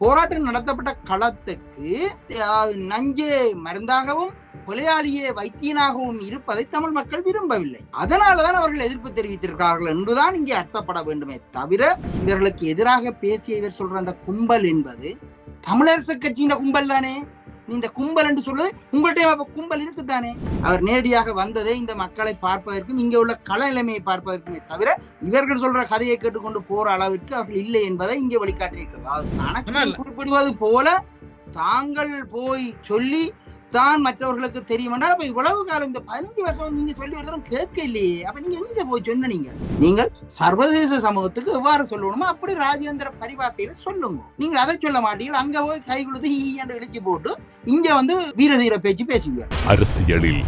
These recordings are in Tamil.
போராட்டம் நடத்தப்பட்ட களத்துக்கு நஞ்சே நஞ்சு மருந்தாகவும் கொலையாளியே வைத்தியனாகவும் இருப்பதை தமிழ் மக்கள் விரும்பவில்லை. அதனாலதான் அவர்கள் எதிர்ப்பு தெரிவித்திருக்கிறார்கள் என்றுதான் இங்கே அர்த்தப்பட வேண்டுமே தவிர இவர்களுக்கு எதிராக பேசிய இவர் சொல்ற அந்த கும்பல் என்பது தமிழரசு கட்சியின் கும்பல் தானே? இந்த கும்பல் என்று சொல்றது உங்கள்கிட்ட அப்ப கும்பல் இருக்குதானே அவர் நேரடியாக வந்ததே இந்த மக்களை பார்ப்பதற்கும் இங்கே உள்ள கள நிலைமையை பார்ப்பதற்குமே தவிர இவர்கள் சொல்ற கதையை கேட்டுக்கொண்டு போற அளவிற்கு அவர்கள் இல்லை என்பதை இங்கே வழிகாட்டியிருக்கிறது. அதாவது தனக்கு குறிப்பிடுவது போல தாங்கள் போய் சொல்லி தான் மற்றவர்களுக்கு தெரியும் என்றால் அப்ப இவ்வளவு காலம் இந்த பதினஞ்சு வருஷம் நீங்க சொல்லி வருதும் கேட்க இல்லையே அப்ப நீங்க எங்க போய் சொன்ன நீங்க? நீங்கள் சர்வதேச சமூகத்துக்கு எவ்வாறு சொல்லணுமோ அப்படி ராஜேந்திர பரிபாசையில சொல்லுங்க. நீங்க அதை சொல்ல மாட்டீங்க அங்க போய் கை கொடுத்து ஈ என்று இழுச்சி போட்டு இங்க வந்து வீரதீர பேச்சு பேசுவீங்க அரசியலில்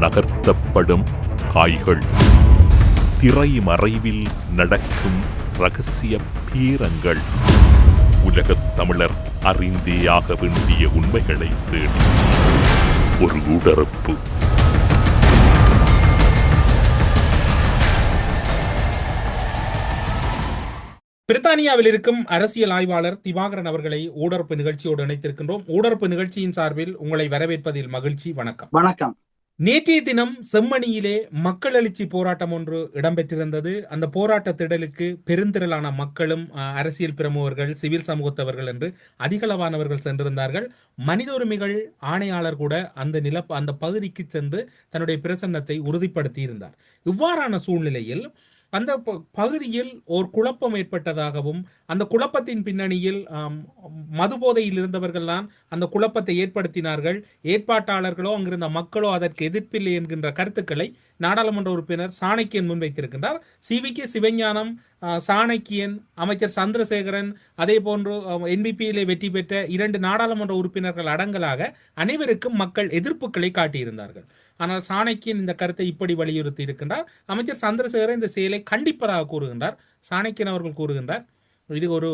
நகர்த்தப்படும் காய்கள் திரை மறைவில் நடக்கும் ரகசிய பீரங்கள். உலகத் தமிழர் அறிந்தேயாக வேண்டிய உண்மைகளை தேடி. ஒரு உடறுப்பு பிரித்தானியாவில் இருக்கும் அரசியல் ஆய்வாளர் திவாகரன் அவர்களை ஊடரப்பு நிகழ்ச்சியோடு இணைத்திருக்கின்றோம். ஊடரப்பு நிகழ்ச்சியின் சார்பில் உங்களை வரவேற்பதில் மகிழ்ச்சி வணக்கம். வணக்கம். நேற்றைய தினம் செம்மணியிலே மக்கள் எழுச்சி போராட்டம் ஒன்று இடம்பெற்றிருந்தது. அந்த போராட்ட திடலுக்கு பெருந்திரளான மக்களும் அரசியல் பிரமுகர்கள் சிவில் சமூகத்தவர்கள் என்று அதிகளவானவர்கள் சென்றிருந்தார்கள். மனித உரிமைகள் ஆணையாளர் கூட அந்த நில அந்த பகுதிக்கு சென்று தன்னுடைய பிரசன்னத்தை உறுதிப்படுத்தி இருந்தார் இவ்வாறான சூழ்நிலையில் அந்த ப- பகுதியில் ஓர் குழப்பம் ஏற்பட்டதாகவும் அந்த குழப்பத்தின் பின்னணியில் மதுபோதையில் மது போதையில் இருந்தவர்கள்தான் அந்த குழப்பத்தை ஏற்படுத்தினார்கள். ஏற்பாட்டாளர்களோ அங்கிருந்த மக்களோ அதற்கு எதிர்ப்பில்லை என்கின்ற கருத்துக்களை நாடாளுமன்ற உறுப்பினர் Shanakiyan முன்வைத்திருக்கின்றார். C V K Sivagnanam Shanakiyan அமைச்சர் சந்திரசேகரன் அதே போன்று என்பிபியிலே வெற்றி பெற்ற இரண்டு நாடாளுமன்ற உறுப்பினர்கள் அடங்கலாக அனைவருக்கும் மக்கள் எதிர்ப்புகளை காட்டியிருந்தார்கள். ஆனால் சாணக்கியன் இந்த கருத்தை இப்படி வலியுறுத்தி இருக்கின்றார். அமைச்சர் சந்திரசேகரன் இந்த செயலை கண்டிப்பதாக கூறுகின்றார். சாணக்கியன் அவர்கள் கூறுகின்றார் இது ஒரு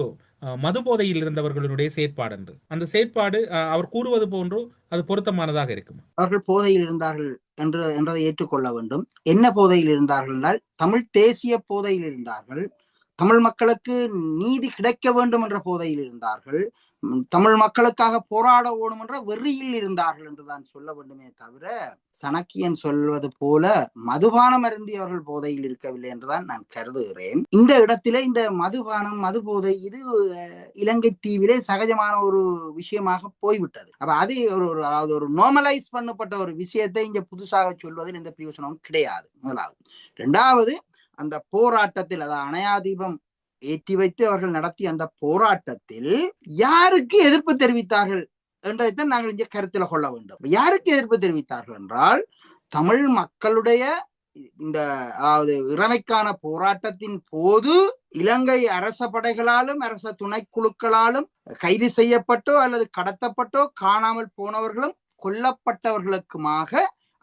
மது போதையில் இருந்தவர்களுடைய செயற்பாடு என்று. அந்த செயற்பாடு அஹ், அவர் கூறுவது போன்று அது பொருத்தமானதாக இருக்கும்? அவர்கள் போதையில் இருந்தார்கள் என்று என்றதை ஏற்றுக்கொள்ள வேண்டும். என்ன போதையில் இருந்தார்கள் என்றால் தமிழ் தேசிய போதையில் இருந்தார்கள். தமிழ் மக்களுக்கு நீதி கிடைக்க வேண்டும் என்ற போதையில் இருந்தார்கள். தமிழ் மக்களுக்காக போராட ஓடும் என்ற வெறியில் இருந்தார்கள் என்றுதான் சொல்ல வேண்டுமே தவிர சனக்கியன் சொல்வது போல மதுபானம் அருந்தியவர்கள் போதையில் இருக்கவில்லை என்றுதான் நான் கருதுகிறேன். இந்த இடத்திலே இந்த மதுபானம் மது போதை இது இலங்கை தீவிலே சகஜமான ஒரு விஷயமாக போய்விட்டது. அப்ப அது ஒரு ஒரு அதாவது ஒரு நார்மலைஸ் பண்ணப்பட்ட ஒரு விஷயத்தை இங்க புதுசாக சொல்வதில் எந்த பிரயோசனமும் கிடையாது. முதலாவது. இரண்டாவது அந்த போராட்டத்தில் அதாவது அணையாதீபம் ஏற்றி வைத்து அவர்கள் நடத்திய அந்த போராட்டத்தில் யாருக்கு எதிர்ப்பு தெரிவித்தார்கள் என்றதைத்தான் நாங்கள் இங்கே கருத்தில் கொள்ள வேண்டும். யாருக்கு எதிர்ப்பு தெரிவித்தார்கள் என்றால் தமிழ் மக்களுடைய இந்த அதாவது இறமைக்கான போராட்டத்தின் போது இலங்கை அரச படைகளாலும் அரச துணைக்குழுக்களாலும் கைது செய்யப்பட்டோ அல்லது கடத்தப்பட்டோ காணாமல் போனவர்களும் கொல்லப்பட்டவர்களுக்குமாக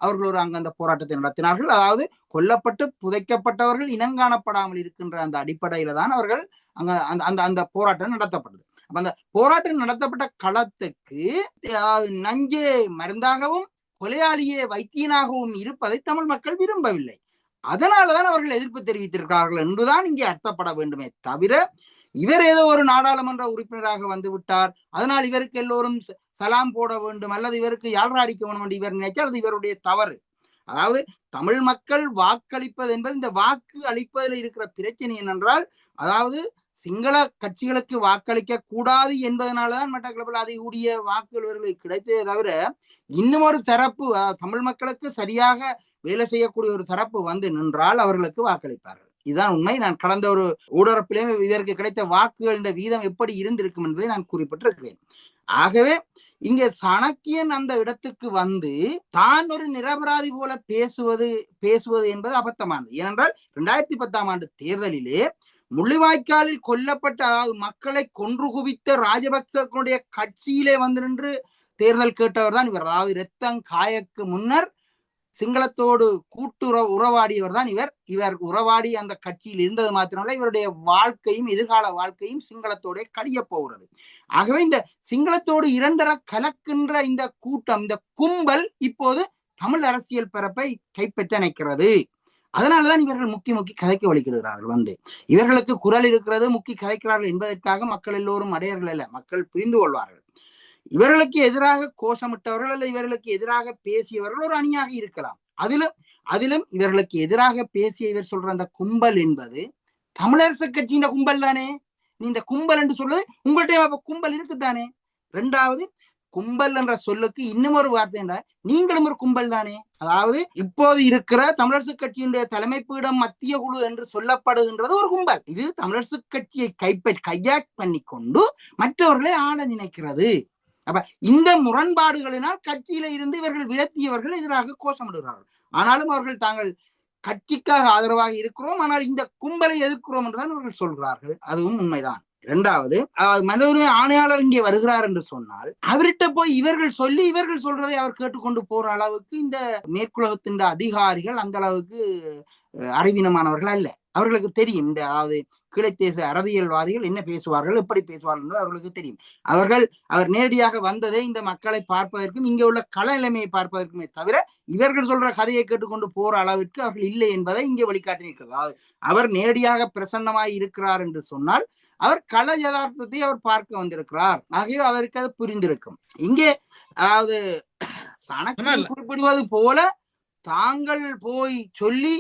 அவர்கள் ஒரு அங்க அந்த போராட்டத்தை நடத்தினார்கள். அதாவது கொல்லப்பட்டு புதைக்கப்பட்டவர்கள் இனங்காணப்படாமல் இருக்கின்ற அந்த அடிப்படையில தான் அவர்கள் அங்க அந்த அந்த அந்த போராட்டம் நடத்தப்பட்டது. அப்ப அந்த போராட்டம் நடத்தப்பட்ட களத்துக்கு அஹ், மருந்தாகவும் கொலையாளியே வைத்தியனாகவும் இருப்பதை தமிழ் மக்கள் விரும்பவில்லை. அதனாலதான் அவர்கள் எதிர்ப்பு தெரிவித்திருக்கிறார்கள் என்றுதான் இங்கே அர்த்தப்பட வேண்டுமே தவிர இவர் ஏதோ ஒரு நாடாளுமன்ற உறுப்பினராக வந்து விட்டார். அதனால் இவருக்கு எல்லோரும் சலாம் போட வேண்டும் அல்லது இவருக்கு யாழ்ரா அடிக்க வேண்டும் என்று இவர் நினைத்தால் அது இவருடைய தவறு. அதாவது தமிழ் மக்கள் வாக்களிப்பது என்பது இந்த வாக்கு அளிப்பதில் இருக்கிற பிரச்சனை என்னென்றால் அதாவது சிங்கள கட்சிகளுக்கு வாக்களிக்க கூடாது என்பதனாலதான் மட்டக்களப்பில் அதிகூடிய வாக்குகள் இவர்களுக்கு கிடைத்ததே தவிர இன்னும் ஒரு தரப்பு தமிழ் மக்களுக்கு சரியாக வேலை செய்யக்கூடிய ஒரு தரப்பு வந்து நின்றால் அவர்களுக்கு வாக்களிப்பார்கள். இதுதான் உண்மை. நான் கடந்த ஒரு ஊடகப்பிலே இதற்கு கிடைத்த வாக்குகளின் வீதம் எப்படி இருந்திருக்கும் என்பதை நான் குறிப்பிட்டிருக்கிறேன். ஆகவே இங்கே சணக்கியன் அந்த இடத்துக்கு வந்து தான் ஒரு நிரபராதி போல பேசுவது பேசுவது என்பது அபத்தமானது. ஏனென்றால் இரண்டாயிரத்தி பத்தாம் ஆண்டு தேர்தலிலே முள்ளிவாய்க்காலில் கொல்லப்பட்ட அதாவது மக்களை கொன்று குவித்த ராஜபக்சனுடைய கட்சியிலே வந்து நின்று தேர்தல் கேட்டவர் தான் இவர். அதாவது இரத்தம் காயக்கு முன்னர் சிங்களத்தோடு கூட்டுற உறவாடியவர் தான் இவர். இவர் உறவாடி அந்த கட்சியில் இருந்தது மாத்திரமல்ல இவருடைய வாழ்க்கையும் எதிர்கால வாழ்க்கையும் சிங்களத்தோட கழிய போகிறது. ஆகவே இந்த சிங்களத்தோடு இரண்டர கலக்கின்ற இந்த கூட்டம் இந்த கும்பல் இப்போது தமிழ் அரசியல் பரப்பை கைப்பற்ற நினைக்கிறது அதனாலதான் இவர்கள் முக்கி முக்கி கதைக்க வலிக்கிடுகிறார்கள் வந்து. இவர்களுக்கு குரல் இருக்கிறது முக்கி கதைக்கிறார்கள் என்பதற்காக மக்கள் எல்லோரும் அடையர்கள் அல்ல மக்கள் புரிந்து கொள்வார்கள். இவர்களுக்கு எதிராக கோஷமிட்டவர்கள் அல்ல இவர்களுக்கு எதிராக பேசியவர்கள் ஒரு அணியாக இருக்கலாம். அதிலும் அதிலும் இவர்களுக்கு எதிராக பேசிய இவர் சொல்ற அந்த கும்பல் என்பது தமிழரசு கட்சியின் கும்பல் தானே? நீ இந்த கும்பல் என்று சொல்றது உங்கள்கிட்ட அப்ப கும்பல் இருக்குதானே ரெண்டாவது கும்பல் என்ற சொல்லுக்கு இன்னும் ஒரு வார்த்தை என்றால் நீங்களும் ஒரு கும்பல் தானே? அதாவது இப்போது இருக்கிற தமிழரசு கட்சியினுடைய தலைமை பீடம் மத்திய குழு என்று சொல்லப்படுகின்றது ஒரு கும்பல். இது தமிழரசு கட்சியை கைப்பற்றி கையாக் பண்ணி கொண்டு மற்றவர்களை ஆள நினைக்கிறது. அப்ப இந்த முரண்பாடுகளினால் கட்சியில இருந்து இவர்கள் விரத்தியவர்கள் எதிராக கோஷமிடுகிறார்கள். ஆனாலும் அவர்கள் தாங்கள் கட்சிக்காக ஆதரவாக இருக்கிறோம். ஆனால் இந்த கும்பலை எதிர்க்கிறோம் என்றுதான் அவர்கள் சொல்கிறார்கள். அதுவும் உண்மைதான். இரண்டாவது மனித உரிமை ஆணையாளர் இங்கே வருகிறார் என்று சொன்னால் அவர்கிட்ட போய் இவர்கள் சொல்லி இவர்கள் சொல்றதை அவர் கேட்டுக்கொண்டு போற அளவுக்கு இந்த மேற்குலகத்தின் அதிகாரிகள் அந்த அளவுக்கு அறிவீனமானவர்கள் அல்ல. அவர்களுக்கு தெரியும் இந்த அதாவது கிளைத்தேச அரசியல்வாதிகள் என்ன பேசுவார்கள் எப்படி பேசுவார்கள் என்று அவர்களுக்கு தெரியும். அவர்கள் அவர் நேரடியாக வந்ததே இந்த மக்களை பார்ப்பதற்கும் இங்கே உள்ள கள நிலைமையை பார்ப்பதற்குமே தவிர இவர்கள் சொல்ற கதையை கேட்டுக்கொண்டு போற அளவிற்கு அவர்கள் இல்லை என்பதை இங்கே வழிகாட்டி அதாவது அவர் நேரடியாக பிரசன்னமாய் இருக்கிறார் என்று சொன்னால் அவர் கள யதார்த்தத்தை அவர் பார்க்க வந்திருக்கிறார். ஆகவே அவருக்கு அது புரிந்திருக்கும். இங்கே அதாவது ஆனால் குறிப்பிடுவது போல தாங்கள் போய் சொல்லி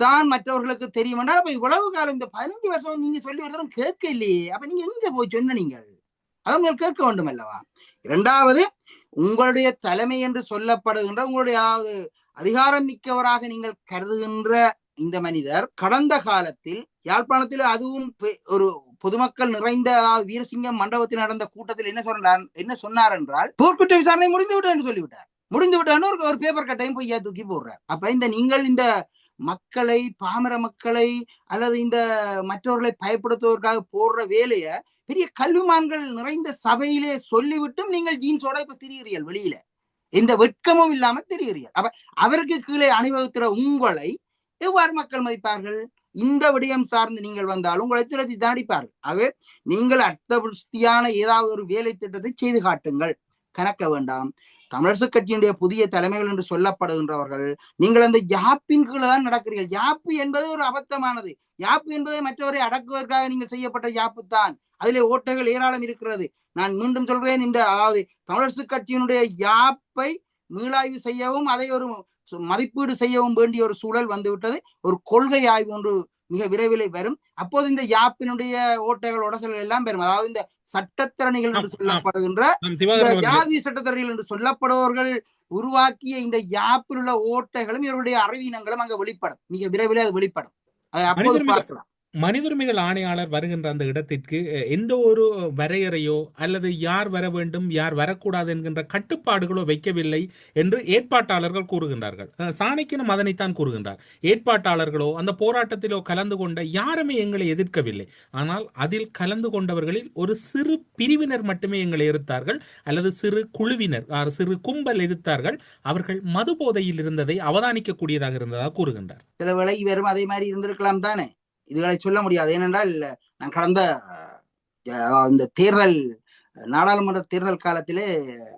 தான் மற்றவர்களுக்கு தெரியும் என்றால் அப்ப இவ்வளவு காலம் இந்த பதினஞ்சு வருஷம் நீங்க சொல்லி வருடம் கேட்க இல்லையே. அப்ப நீங்க எங்க போய் சொன்ன நீங்கள்? அதை உங்கள் கேட்க வேண்டும் அல்லவா? இரண்டாவது உங்களுடைய தலைமை என்று சொல்லப்படுகின்ற உங்களுடைய அதாவது அதிகாரம் மிக்கவராக நீங்கள் கருதுகின்ற இந்த மனிதர் கடந்த காலத்தில் யாழ்ப்பாணத்தில் அதுவும் பெ- ஒரு பொதுமக்கள் நிறைந்த வீரசிங்கம் மண்டபத்தில் நடந்த கூட்டத்தில் என்ன சொன்னார் என்ன சொன்னார் என்றால் போர்க்குற்ற விசாரணை முடிந்து விட்டேன்னு சொல்லிவிட்டார். முடிந்து விட்டான்னு ஒரு ஒரு பேப்பர் கட்டையும் பொய்யா தூக்கி போடுறார். அப்ப இந்த நீங்கள் இந்த மக்களை பாமர மக்களை அல்லது இந்த மற்றவர்களை பயப்படுத்துவதற்காக போடுற வேலைய பெரிய கல்விமான்கள் நிறைந்த சபையிலே சொல்லிவிட்டும் நீங்கள் ஜீன்ஸோட இப்ப திரிகிறீர்கள் வெளியில. எந்த வெட்கமும் இல்லாம திரிகிறீர்கள் அப்ப அவருக்கு கீழே அணிவகுக்கிற உங்களை எவ்வாறு மக்கள் மதிப்பார்கள்? இந்த விடயம் சார்ந்து நீங்கள் வந்தால் உங்களை திரட்டி தாடிப்பார்கள் ஆகவே நீங்கள் அர்த்தபுஷ்டியான ஏதாவது ஒரு வேலை திட்டத்தை செய்து காட்டுங்கள். கணக்க வேண்டாம். தமிழரசு கட்சியினுடைய புதிய தலைமைகள் என்று சொல்லப்படுகின்றவர்கள் நீங்கள் அந்த யாப்பின் கீழே தான் நடக்கிறீர்கள். யாப்பு என்பது ஒரு அபத்தமானது. யாப்பு என்பதை மற்றவரை அடக்குவதற்காக நீங்கள் செய்யப்பட்ட யாப்பு தான். அதிலே ஓட்டைகள் ஏராளம் இருக்கிறது. நான் மீண்டும் சொல்றேன் இந்த அதாவது தமிழரசு கட்சியினுடைய யாப்பை மீளாய்வு செய்யவும் அதை ஒரு சு- மதிப்பீடு செய்யவும் வேண்டிய ஒரு சூழல் வந்துவிட்டது. ஒரு கொள்கை ஆய்வு ஒன்று மிக விரைவில் வரும். அப்போது இந்த யாப்பினுடைய ஓட்டைகள் உடசல்கள் எல்லாம் பெறும். அதாவது இந்த சட்டத்திறனிகள் என்று. சொல்லப்படுகின்ற. ஜாதி சட்டத்தரணிகள் என்று சொல்லப்படுபவர்கள் உருவாக்கிய இந்த யாப்பில் உள்ள ஓட்டைகளும் இவருடைய அறிவீனங்களும் அங்க வெளிப்படும் மிக விரைவில் அது வெளிப்படும் அதை அப்போது பார்க்கலாம் மனித உரிமைகள் ஆணையாளர் வருகின்ற அந்த இடத்திற்கு எந்த ஒரு வரையறையோ அல்லது யார் வர வேண்டும் யார் வரக்கூடாது என்கின்ற கட்டுப்பாடுகளோ வைக்கவில்லை என்று ஏற்பாட்டாளர்கள் கூறுகின்றார்கள். அஹ், சாணக்கியனும் அதனைத்தான் கூறுகின்றார். ஏற்பாட்டாளர்களோ அந்த போராட்டத்திலோ கலந்து கொண்ட யாருமே எங்களை எதிர்க்கவில்லை. ஆனால் அதில் கலந்து கொண்டவர்களில் ஒரு சிறு பிரிவினர் மட்டுமே எங்களை எதிர்த்தார்கள். அல்லது சிறு குழுவினர் சிறு கும்பல் எதிர்த்தார்கள். அவர்கள் மது போதையில் இருந்ததை அவதானிக்கக்கூடியதாக இருந்ததாக கூறுகின்றார். சில வேளை இவரும் அதே மாதிரி இருந்திருக்கலாம் தானே? இதுகளை சொல்ல முடியாது. ஏனென்றால் நான் கடந்த இந்த தேர்தல் நாடாளுமன்ற தேர்தல் காலத்திலே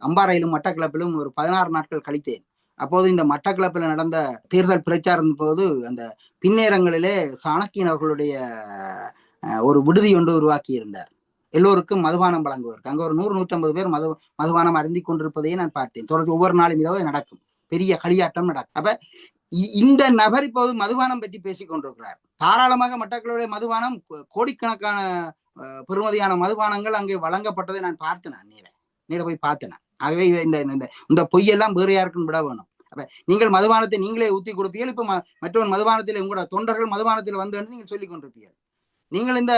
அம்பாறையிலும் மட்டக்களப்பிலும் ஒரு பதினாறு நாட்கள் கழித்தேன். அப்போது இந்த மட்டக்களப்பில் நடந்த தேர்தல் பிரச்சாரம் போது அந்த பின்னேரங்களிலே சாணக்கியன் அவர்களுடைய அஹ், ஒரு விடுதி ஒன்று உருவாக்கி இருந்தார் எல்லோருக்கும் மதுபானம் வழங்குவதற்கு. அங்க ஒரு நூறு நூற்றம்பது பேர் மது மதுபானம் அருந்தி கொண்டிருப்பதையே நான் பார்த்தேன். தொடர்ந்து ஒவ்வொரு நாளும் இதாவது நடக்கும். பெரிய களியாட்டம் நடக்கும். அப்ப இ- இந்த நபர் இப்போது மதுபானம் பற்றி பேசிக் கொண்டிருக்கிறார். தாராளமாக மட்டக்களுடைய மதுபானம் கோடிக்கணக்கான பெருமதியான பெறுமதியான மதுபானங்கள் அங்கே வழங்கப்பட்டதை நான் பார்த்தேன் நீரை நேர நேர போய் பார்த்தேன் ஆகவே இந்த இந்த இந்த பொய்யெல்லாம் வேறு யாருக்கும் விட வேணும். அப்ப நீங்கள் மதுபானத்தை நீங்களே ஊத்தி கொடுப்பீர்கள் இப்ப ம- மற்றவன் மதுபானத்தில் உங்களோட தொண்டர்கள் மதுபானத்தில் வந்து நீங்கள் சொல்லிக் கொண்டிருப்பீர்கள். நீங்கள் இந்த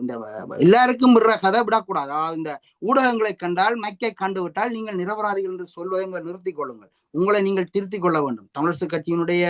இந்த எல்லாருக்கும் விடுற கதை விடக்கூடாது. அதாவது இந்த ஊடகங்களை கண்டால் மைக்கை கண்டு விட்டால் நீங்கள் நிரபராதிகள் என்று சொல்வதை உங்கள் நிறுத்திக் கொள்ளுங்கள். உங்களை நீங்கள் திருத்திக் கொள்ள வேண்டும். தமிழரசு கட்சியினுடைய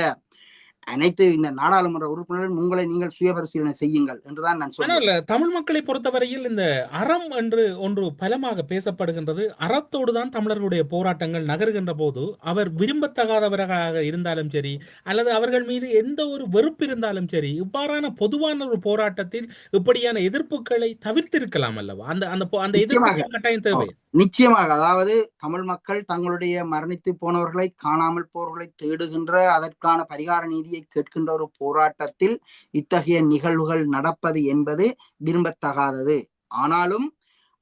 அனைத்து இந்த நாடாளுமன்ற உறுப்பினர்களும் உங்களை நீங்கள் சுயபரிசீலனை செய்யுங்கள் என்றுதான் நான் சொல்றேன் தமிழ் மக்களை பொறுத்தவரையில் இந்த அறம் என்று ஒன்று பலமாக பேசப்படுகின்றது. அறத்தோடு தான் தமிழர்களுடைய போராட்டங்கள் நகருகின்ற போது அவர் விரும்பத்தகாதவர்களாக இருந்தாலும் சரி அல்லது அவர்கள் மீது எந்த ஒரு வெறுப்பு இருந்தாலும் சரி இவ்வாறான பொதுவான ஒரு போராட்டத்தில் இப்படியான எதிர்ப்புகளை தவிர்த்திருக்கலாம் அல்லவா? அந்த அந்த அந்த. எதிர்ப்பு கட்டாயம் தேவை. நிச்சயமாக. அதாவது தமிழ் மக்கள் தங்களுடைய மரணித்து போனவர்களை காணாமல் போர்களை தேடுகின்ற அதற்கான பரிகார நீதியை கேட்கின்ற ஒரு போராட்டத்தில் இத்தகைய நிகழ்வுகள் நடப்பது என்பது விரும்பத்தகாதது. ஆனாலும்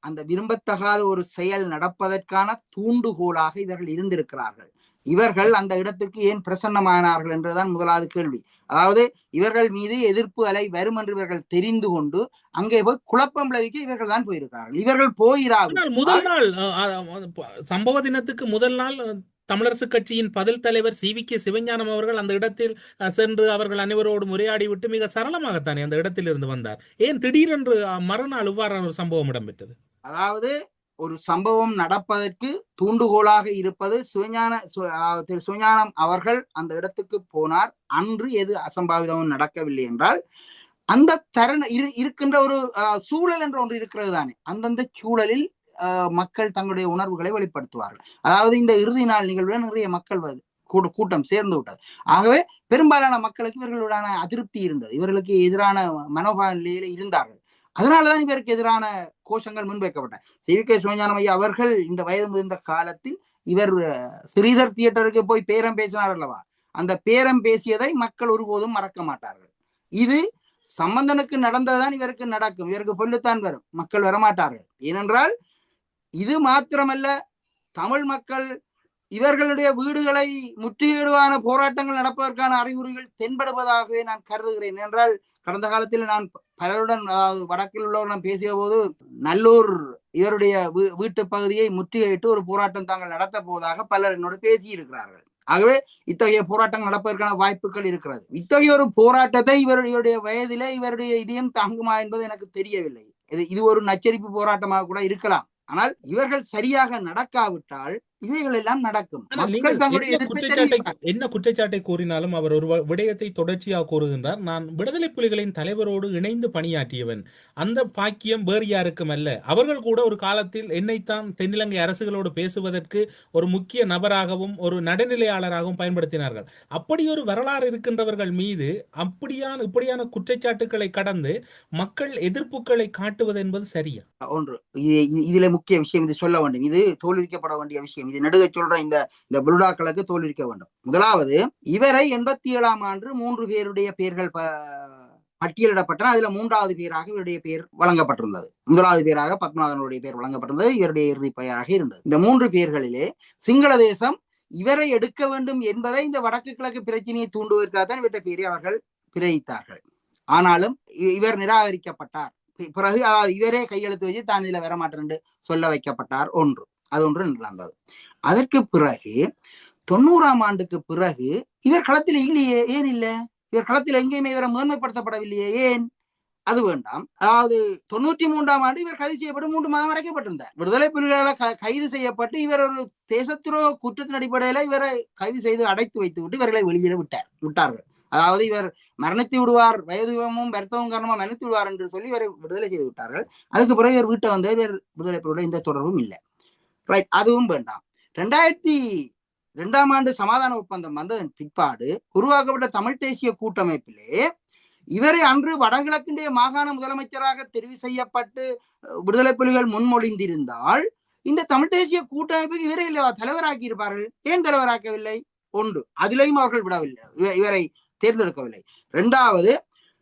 அந்த விரும்பத்தகாத ஒரு செயல் நடப்பதற்கான தூண்டுகோலாக இவர்கள் இருந்திருக்கிறார்கள். இவர்கள் அந்த இடத்துக்கு ஏன் பிரசன்னமானார்கள் என்றுதான் முதலாவது கேள்வி. அதாவது இவர்கள் மீது எதிர்ப்பு அலை வரும் என்று இவர்கள் தெரிந்து கொண்டு அங்கே போய் குழப்பம் விளைவிக்க இவர்கள் தான் போயிருக்கிறார்கள். இவர்கள் போயிராவிட்டால் முதல் நாள் சம்பவ தினத்துக்கு முதல் நாள் தமிழரசு கட்சியின் பதில் தலைவர் சி. வி. கே. சிவஞானம் அவர்கள் அந்த இடத்தில் சென்று அவர்கள் அனைவரோடு உரையாடிவிட்டு மிக சரளமாகத்தானே அந்த இடத்தில் இருந்து வந்தார். ஏன் திடீரென்று மறுநாள் இவ்வாறான ஒரு சம்பவம் இடம்பெற்றது? அதாவது ஒரு சம்பவம் நடப்பதற்கு தூண்டுகோலாக இருப்பது சிவஞான சு- திரு. சிவஞானம் அவர்கள் அந்த இடத்துக்கு போனார். அன்று எது அசம்பாவிதமும் நடக்கவில்லை என்றால் அந்த தருண இரு இருக்கின்ற ஒரு சூழல் என்ற ஒன்று இருக்கிறது தானே. அந்தந்த சூழலில் மக்கள் தங்களுடைய உணர்வுகளை வெளிப்படுத்துவார்கள். அதாவது இந்த இறுதி நாள் நிகழ்வுல நிறைய மக்கள் வருது கூட கூட்டம் சேர்ந்து விட்டது. ஆகவே பெரும்பாலான மக்களுக்கு இவர்களுடான அதிருப்தி இருந்தது. இவர்களுக்கு எதிரான மனோபாவ நிலையில இருந்தார்கள். அதனாலதான் இவருக்கு எதிரான கோஷங்கள் முன்வைக்கப்பட்டன. சி. கே. சிவஞானம் ஐயா அவர்கள் இந்த வயது முதிர்ந்த காலத்தில் இவர் ஸ்ரீதர் தியேட்டருக்கு போய் பேரம் பேசினார் அல்லவா? அந்த பேரம் பேசியதை மக்கள் ஒருபோதும் மறக்க மாட்டார்கள். இது சம்பந்தனுக்கு நடந்ததுதான் இவருக்கு நடக்கும். இவருக்கு பொல்லுத்தான் வரும். மக்கள் வரமாட்டார்கள். ஏனென்றால் இது மாத்திரமல்ல தமிழ் மக்கள் இவர்களுடைய வீடுகளை முற்றுகையிடுவான போராட்டங்கள் நடப்பதற்கான அறிகுறிகள் தென்படுவதாகவே நான் கருதுகிறேன். என்றால் கடந்த காலத்தில் நான் பலருடன் அதாவது வடக்கில் உள்ளவருடன் பேசிய போது நல்லூர் இவருடைய வீ- வீட்டு பகுதியை முற்றுகையிட்டு ஒரு போராட்டம் தாங்கள் நடத்த போவதாக பலர் என்னோடு பேசியிருக்கிறார்கள். ஆகவே இத்தகைய போராட்டங்கள் நடப்பதற்கான வாய்ப்புகள் இருக்கிறது. இத்தகைய ஒரு போராட்டத்தை இவருடைய வயதிலே இவருடைய இதயம் தாங்குமா என்பது எனக்கு தெரியவில்லை. இது இது ஒரு நச்சரிப்பு போராட்டமாக கூட இருக்கலாம். ஆனால் இவர்கள் சரியாக நடக்காவிட்டால் இவைகள் எல்லாம் நடக்கும் என்ன குற்றச்சாட்டை கூறினாலும் அவர் ஒரு விடயத்தை தொடர்ச்சியாக கூறுகின்றார். நான் விடுதலை புலிகளின் தலைவரோடு இணைந்து பணியாற்றியவன். அந்த பாக்கியம் வேறு யாருக்கும் அல்ல. அவர்கள் கூட ஒரு காலத்தில் என்னைத்தான் தென்னிலங்கை அரசுகளோடு பேசுவதற்கு ஒரு முக்கிய நபராகவும் ஒரு நடுநிலையாளராகவும் பயன்படுத்தினார்கள். அப்படி ஒரு வரலாறு இருக்கின்றவர்கள் மீது அப்படியான இப்படியான குற்றச்சாட்டுக்களை கடந்து மக்கள் எதிர்ப்புகளை காட்டுவது என்பது சரியா? ஒன்று. இது இது- இதுல முக்கிய விஷயம் இது சொல்ல வேண்டும். இது தோல்விக்கப்பட வேண்டிய விஷயம். இது நெடுக சொல்ற இந்த இந்த புல்டாக்களுக்கு தோல்விக்க வேண்டும். முதலாவது இவரை எண்பத்தி ஏழாம் ஆண்டு மூன்று பேருடைய பெயர்கள் பட்டியலிடப்பட்டன. அதுல மூன்றாவது பேராக இவருடைய பெயர் வழங்கப்பட்டிருந்தது. முதலாவது பேராக பத்மநாதனுடைய பெயர் வழங்கப்பட்டிருந்தது. இவருடைய இறுதி பெயராக இருந்தது. இந்த மூன்று பேர்களிலே சிங்கள தேசம் இவரை எடுக்க வேண்டும் என்பதை இந்த வடக்கு கிழக்கு பிரச்சனையை தூண்டுவதற்காக தான் இவற்றை பெரிய அவர்கள் பிரயித்தார்கள் ஆனாலும் இவர் நிராகரிக்கப்பட்டார். பிறகு அதாவது இவரே கையெழுத்து வச்சு தான் இதுல வரமாட்டேன் என்று சொல்ல வைக்கப்பட்டார் ஒன்று. அது ஒன்று நடந்தது அதற்கு பிறகு தொண்ணூறாம் ஆண்டுக்கு பிறகு இவர் களத்தில் இல்லையே ஏன் இல்லை? இவர் களத்தில் எங்கேயுமே இவரை முதன்மைப்படுத்தப்படவில்லையே ஏன்? அது வேண்டாம். அதாவது தொண்ணூற்றி மூன்றாம் ஆண்டு இவர் கைது செய்யப்பட்டு மூன்று மாதம் அடைக்கப்பட்டிருந்தார் விடுதலை புலிகளால் க- கைது செய்யப்பட்டு இவர் ஒரு தேசத்துறோ குற்றத்தின் அடிப்படையில இவரை கைது செய்து அடைத்து வைத்து விட்டு இவர்களை வெளியில விட்டார் விட்டார்கள். அதாவது இவர் மரணித்து விடுவார் வயதுவமும் வருத்தமும் காரணமாக மரணித்து விடுவார் என்று சொல்லி இவரை விடுதலை செய்து விட்டார்கள். அதுக்கு பிறகு இவர் வீட்டை வந்து இவர் விடுதலை புலிகளோட எந்த தொடர்பும் இல்லை. ரைட் அதுவும் வேண்டாம் ரெண்டாயிரத்தி ரெண்டாம் ஆண்டு சமாதான ஒப்பந்தம் வந்ததன் பிற்பாடு உருவாக்கப்பட்ட தமிழ் தேசிய கூட்டமைப்பிலே இவரை அன்று வடகிழக்கினுடைய மாகாண முதலமைச்சராக தெரிவு செய்யப்பட்டு விடுதலை புலிகள் முன்மொழிந்திருந்தால் இந்த தமிழ் தேசிய கூட்டமைப்புக்கு இவரை இல்லையா? தலைவராக்கி இருப்பார்கள். ஏன் தலைவராக்கவில்லை? ஒன்று அதிலையும் அவர்கள் விடவில்லை. இவரை தேர்ந்தெடுக்கவில்லை. இரண்டாவது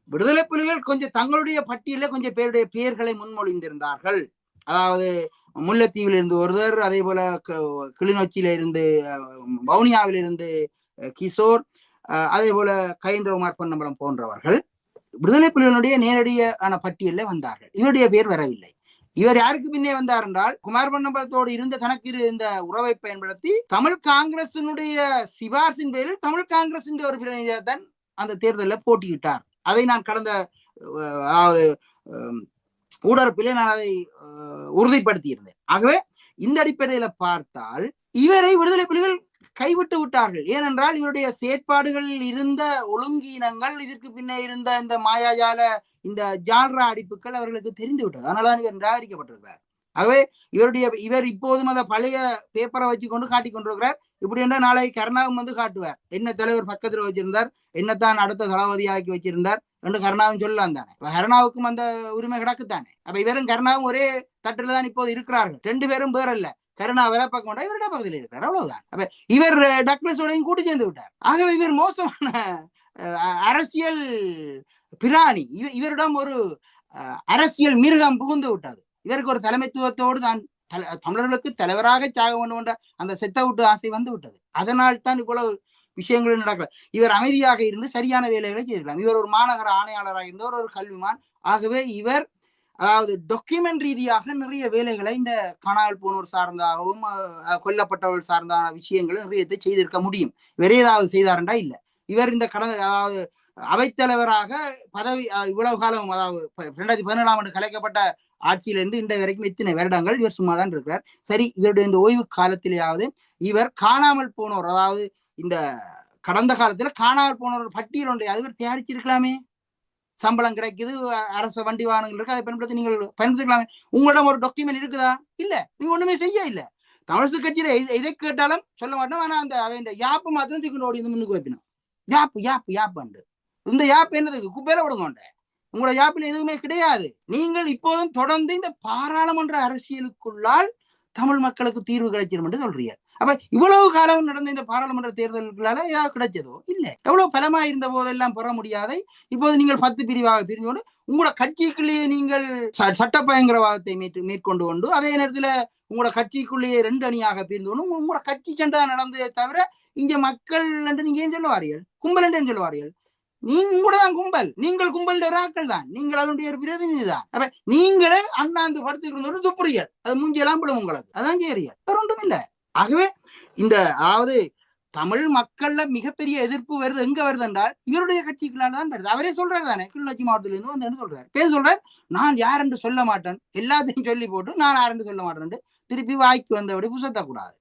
விடுதலை புலிகள் கொஞ்சம் தங்களுடைய பட்டியலில் கொஞ்சம் பேருடைய பெயர்களை முன்மொழிந்திருந்தார்கள். அதாவது முல்லைத்தீவில் இருந்து ஒருவர் அதே போல க- கிளிநொச்சியில இருந்து வவுனியாவில் இருந்து கிஷோர் அதே போல கயந்திரகுமார் பொன்னம்பலம் போன்றவர்கள் விடுதலை புலிகளுடைய நேரடியான பட்டியலில் வந்தார்கள். இவருடைய பேர் வரவில்லை. இவர் யாருக்கு பின்னே வந்தார் என்றால் குமார் பொன்னம்பலத்தோடு இருந்த தனக்கு இருந்த உறவை பயன்படுத்தி தமிழ் காங்கிரசினுடைய சிபார்சின் பேரில் தமிழ் காங்கிரசின் ஒரு பிரதிநிதியாக தான் அந்த தேர்தலில் போட்டியிட்டார். அதை நான் கடந்த அதாவது ஊடரப்பிலே நான் அதை அஹ், உறுதிப்படுத்தியிருந்தேன். ஆகவே இந்த அடிப்படையில பார்த்தால் இவரை விடுதலை புலிகள் கைவிட்டு விட்டார்கள். ஏனென்றால் இவருடைய செயற்பாடுகளில் இருந்த ஒழுங்கீனங்கள் இதற்கு பின்னே இருந்த இந்த மாயாஜால இந்த ஜால்ரா அடிப்புகள் அவர்களுக்கு தெரிந்து விட்டது அதனால இவர் நிராகரிக்கப்பட்டிருக்கிறார். ஆகவே இவருடைய இவர் இப்போதும் அந்த பழைய பேப்பரை வச்சு கொண்டு காட்டிக் கொண்டிருக்கிறார். இப்படி என்றால் நாளை கருணாவும் வந்து காட்டுவார். என்ன தலைவர் பக்கத்தில் வச்சிருந்தார் என்னத்தான் அடுத்த தளபதியாக்கி வச்சிருந்தார் என்று கருணாவும் சொல்லலாம் தானே. இப்ப கருணாவுக்கும் அந்த உரிமை கிடக்குத்தானே அப்ப இவரும் கருணாவும் ஒரே தட்டில் தான் இப்போது இருக்கிறார்கள். ரெண்டு பேரும் பேரல்ல கருணா வேலை பார்க்க மாட்டா இவர் இடப்பகுதியில் இருக்கிறார். அவ்வளவுதான். அப்ப இவர் டக்ளஸோடையும் கூட்டி சேர்ந்து விட்டார். ஆகவே இவர் மோசமான அஹ், அரசியல் பிராணி. இவ இவரிடம் ஒரு அஹ், அரசியல் மிருகம் புகுந்து விட்டது. இவருக்கு ஒரு தலைமைத்துவத்தோடு தான் தல- தமிழர்களுக்கு தலைவராக சாக வேண்டும் என்ற அந்த செத்த விட்டு ஆசை வந்து விட்டது. அதனால் தான் இவ்வளவு விஷயங்களும் நடக்கல. இவர் அமைதியாக இருந்து சரியான வேலைகளை செய்திருக்கலாம் இவர் ஒரு மாநகர ஆணையாளராக இருந்தவர் ஒரு கல்விமான். ஆகவே இவர் அதாவது டாக்குமெண்ட் ரீதியாக நிறைய வேலைகளை இந்த காணாமல் போனோர் சார்ந்தாகவும் கொல்லப்பட்டவர் கொல்லப்பட்டவர்கள் சார்ந்தான விஷயங்களும் நிறையத்தை செய்திருக்க முடியும். வேற ஏதாவது செய்தாருண்டா? இல்ல. இவர் இந்த கடந்த அதாவது அவைத்தலைவராக பதவி இவ்வளவு காலம் அதாவது ரெண்டாயிரத்தி பதினேழாம் ஆண்டு கலைக்கப்பட்ட ஆட்சியிலிருந்து இன்றைய வரைக்கும் எத்தனை வருடங்கள் இவர் சும்மா தான் இருக்கிறார். சரி இவருடைய இந்த ஓய்வு காலத்திலேயாவது இவர் காணாமல் போனோர் அதாவது இந்த கடந்த காலத்துல காணாமல் போனவர்கள் பட்டியல் ஒன்றை அதுவே தயாரிச்சிருக்கலாமே. சம்பளம் கிடைக்குது அரசு வண்டி வாகனங்கள் இருக்கு அதை பயன்படுத்தி நீங்கள் பயன்படுத்திக்கலாமே உங்களிடம் ஒரு டாக்குமெண்ட் இருக்குதா? இல்ல. நீங்க ஒண்ணுமே செய்ய இல்ல. தமிழக கட்சியில எதை கேட்டாலும் சொல்ல மாட்டோம். ஆனா அந்த அவன் யாப்பு மாத்திரம் தூக்கிட்டு ஓடி முன்னுக்கு வைப்பினோம். யாப்பு யாப்பு யாப்பு இந்த யாப்பு என்னதுக்கு குப்பையில விடுங்கோண்ட உங்களோட யாப்பில் எதுவுமே கிடையாது. நீங்கள் இப்போதும் தொடர்ந்து இந்த பாராளுமன்ற அரசியலுக்குள்ளால் தமிழ் மக்களுக்கு தீர்வு கிடைச்சிடும் என்று சொல்றீர்கள். அப்ப இவ்வளவு காலம் நடந்த இந்த பாராளுமன்ற தேர்தல்களால ஏதாவது கிடைச்சதோ? இல்ல. எவ்வளவு பலமா இருந்த போதெல்லாம் பெற முடியாதை இப்போது நீங்கள் பத்து பிரிவாக பிரிஞ்சோடு உங்களோட கட்சிக்குள்ளேயே நீங்கள் ச- சட்ட பயங்கரவாதத்தை மேற்கொண்டு கொண்டு அதே நேரத்துல உங்களோட கட்சிக்குள்ளேயே ரெண்டு அணியாக பிரிந்து உங்களோட கட்சி சண்டை நடந்ததே தவிர இங்க மக்கள் என்று நீங்க ஏன் சொல்லுவார்கள்? கும்பல் என்று ஏன் சொல்லுவார்கள்? நீங்க கூட தான் கும்பல். நீங்கள் கும்பல் ராக்கள் தான். நீங்கள் அதனுடைய ஒரு பிரதிநிதி தான். அப்ப நீங்களே அண்ணாந்து படுத்துக்கிறதோட துப்புரியல் அது மூஞ்சியெல்லாம் விடும் உங்களுக்கு. அதான் செய்யறீங்க வேற ஒன்றும் இல்ல. ஆகவே இந்த அதாவது தமிழ் மக்கள்ல மிகப்பெரிய எதிர்ப்பு வருது எங்க வருது என்றால் இவருடைய கட்சிகளால தான் வருது. அவரே சொல்றாரு தானே கிளிநொச்சி மாவட்டத்துல இருந்து வந்து சொல்றாரு? பேர் சொல்றாரு நான் யார் என்று சொல்ல மாட்டேன். எல்லாத்தையும் சொல்லி போட்டு நான் யார் என்று சொல்ல மாட்டேன் திருப்பி வாய்க்கு வந்தபடி புசத்தக்கூடாது.